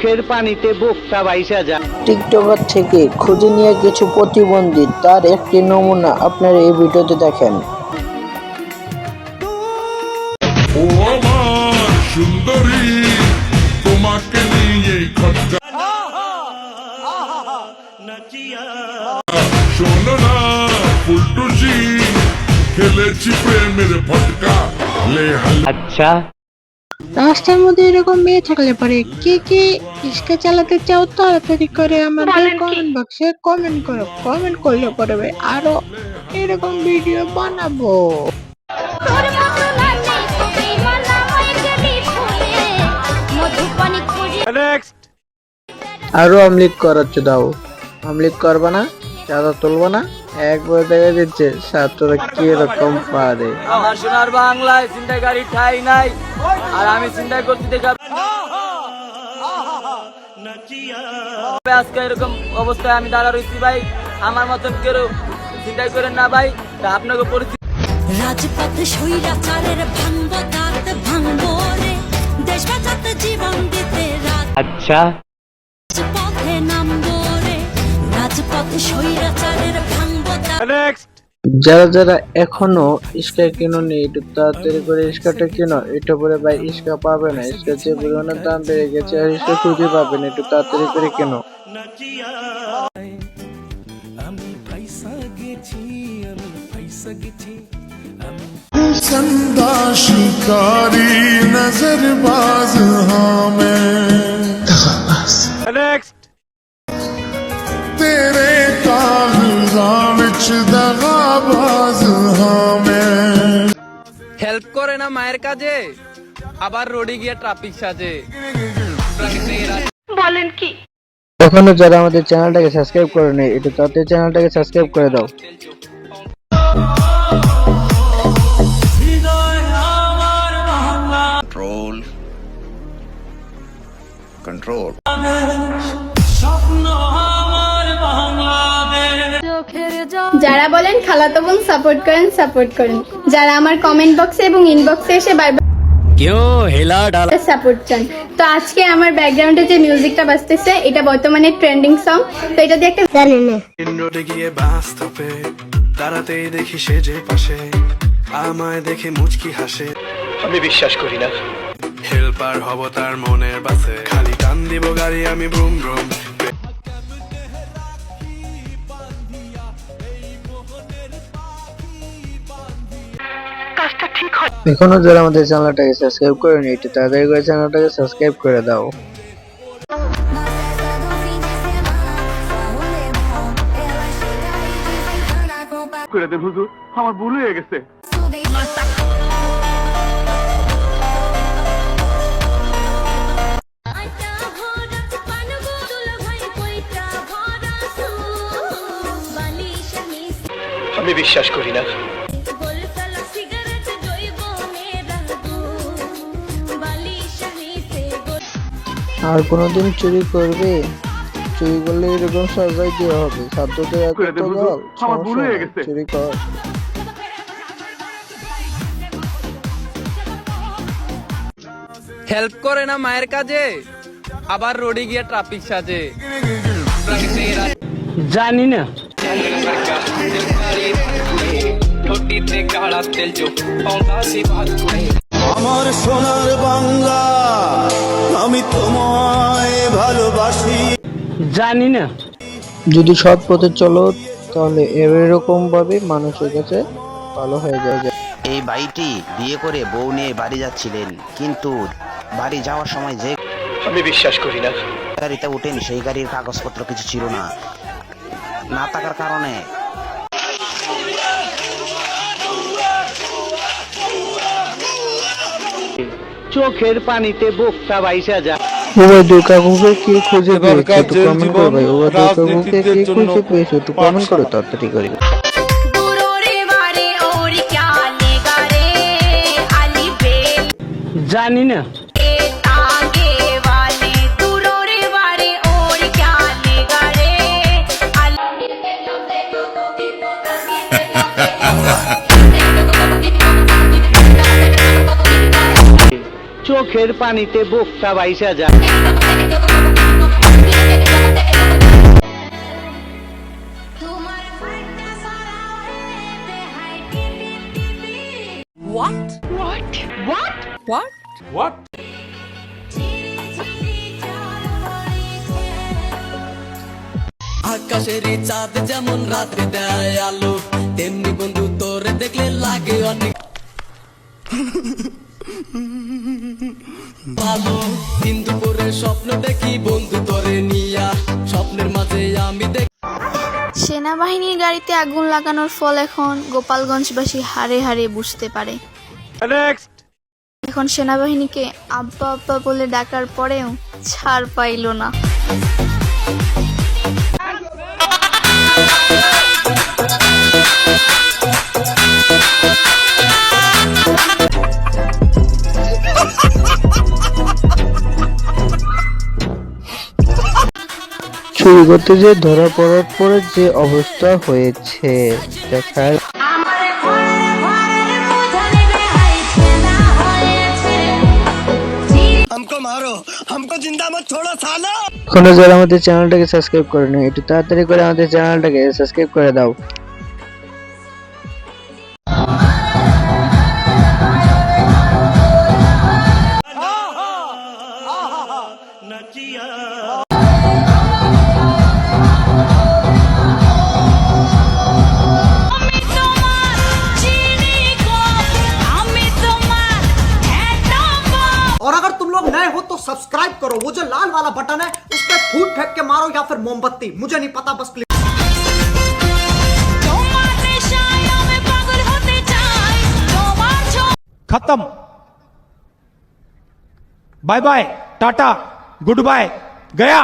চোখের পানিতে বুকটা বাইসা যায়। টিকটকার থেকে খুঁজে নিয়ে কিছু প্রতিবন্ধী তার একটি নমুনা আপনারা এই ভিডিওতে দেখেন। ও আমার সুন্দরী তোমাকে নিয়ে খটকা শোনো না ফুলটুসি খেলেছি প্রেমের ফটকা। লে আচ্ছা। রাস্তার মধ্যে এরকম মেয়ে থাকলে পরে কে কে রিক্সা চালাতে চাও তাড়াতাড়ি করে আমাদের কমেন্ট বক্সে কমেন্ট করো। কমেন্ট করলে পরে আরও এরকম ভিডিও বানাবো। আরও আমলিক করাচ্ছে দাও। আমলিক করবা না চাঁদা তুলবা না। একবার দেখা দিচ্ছে ছাত্ররা কি রকম পারে? আমার সোনার বাংলায় চিন্তায় গাড়ি ঠাই নাই আর আমি চিন্তায় করতে দেখা আজকে এরকম অবস্থায় আমি দাঁড়া রয়েছি ভাই আমার মতন কেউ চিন্তাই করেন না ভাই তা আপনাকে পরিস্থিতি রাজপথ স্বৈরাচারের ভাঙব দাঁত ভাঙব রে দেশ বাঁচাতে জীবন দিতে আচ্ছা। রাজপথে নামবো রে রাজপথ দাঁত যারা যারা এখনো ইস্কা কিনুনি একটু তাড়াতাড়ি করে ইস্কাটা কিনো এটা পরে ভাই ইস্কা পাবে না ইস্কা যে পরিমাণে দাম বেড়ে গেছে আর ইস্কা খুঁজে পাবেন একটু তাড়াতাড়ি করে কেনো चंदा शिकारी नजरबाज हाँ मैं तेरे হেল্প করে না মায়ের কাজে? আবার রোডে গিয়ে ট্রাফিক সাজে। বলেন কি? এখনও যারা আমাদের চ্যানেলটাকে সাবস্ক্রাইব করে নেই একটু তাদের চ্যানেলটাকে সাবস্ক্রাইব করে দাও। বলেন খালাতো বোন সাপোর্ট করেন সাপোর্ট করেন। যারা আমার কমেন্ট বক্সে এবং ইনবক্সে এসে বারবার সাপোর্ট চান। তো আজকে আমার ব্যাকগ্রাউন্ডে যে মিউজিকটা বাজতেছে এটা বর্তমানে ট্রেন্ডিং সং তো এটা দিয়ে একটা জানি না। রোডে গিয়ে বাস থপে দেখি সে যে পাশে আমায় দেখে মুচকি হাসে। আমি বিশ্বাস করি না। হেল্পার হব তার মনের বাসে খালি টান দিব গাড়ি আমি ব্রুম ব্রুম এখনও যারা আমাদের চ্যানেলটাকে সাবস্ক্রাইব করে নেই একটু তাড়াতাড়ি করে চ্যানেলটাকে সাবস্ক্রাইব করে দাও। ভরা সু বালিশ মিস আমি বিশ্বাস করি না। আর কোনোদিন চুরি করবে? চুরি করলে এরকম সাজাই দেওয়া হবে। ছাত্রদের এত বল চুরি কর। হেল্প করে না মায়ের কাজে আবার রোডে গিয়ে ট্রাফিক সাজে। জানি না। আমার সোনার বাংলা আমি তোমায় ভালোবাসি। জানি না। যদি সৎ পথে চলো তাহলে এরকম ভাবে মানুষের কাছে ভালো হয়ে যায়। এই ভাইটি বিয়ে করে বউ নিয়ে বাড়ি যাচ্ছিলেন কিন্তু বাড়ি যাওয়ার সময় যে আমি বিশ্বাস করি না। গাড়িতে উঠেন সেই গাড়ির কাগজপত্র কিছু ছিল না। না থাকার কারণে চোখের পানিতে বোকটা বাইসা যায় ওবায়দুল কাকুকে কে খুঁজে পেয়েছে একটু কমেন্ট করো ভাই। ওবায়দুল কাকুকে কে খুঁজে পেয়েছে একটু কমেন্ট করো তাড়াতাড়ি করে। দূরে বারে ওর ক্যা লেগা রে আলি বেল। জানি না। চোখের পানিতে বোকটা বাইসা যায়। আকাশের চাঁদ যেমন রাতে দেয় আলো তেমনি বন্ধু তোর দেখলে লাগে অনেক। ভালো দিন দুপুরে স্বপ্ন দেখি বন্ধু তোরে নিয়া। স্বপ্নের মাঝে আমি দেখি সেনাবাহিনীর গাড়িতে আগুন লাগানোর ফল এখন গোপালগঞ্জবাসী হারে হারে বুঝতে পারে। এখন সেনাবাহিনীকে আব্বা আব্বা বলে ডাকার পরেও ছাড় পাইলো না। চুরি করতে যে ধরা পড়ার পরে যে অবস্থা হয়েছে দেখার এখনও যারা আমাদের চ্যানেলটাকে সাবস্ক্রাইব করেনি একটু তাড়াতাড়ি করে আমাদের চ্যানেলটাকে সাবস্ক্রাইব করে দাও। लोग नए हो तो सब्सक्राइब करो। वो जो लाल वाला बटन है, उस पर फूट फेंक के मारो या फिर मोमबत्ती। मुझे नहीं पता, बस क्लिक खत्म। Bye bye tata good bye गया।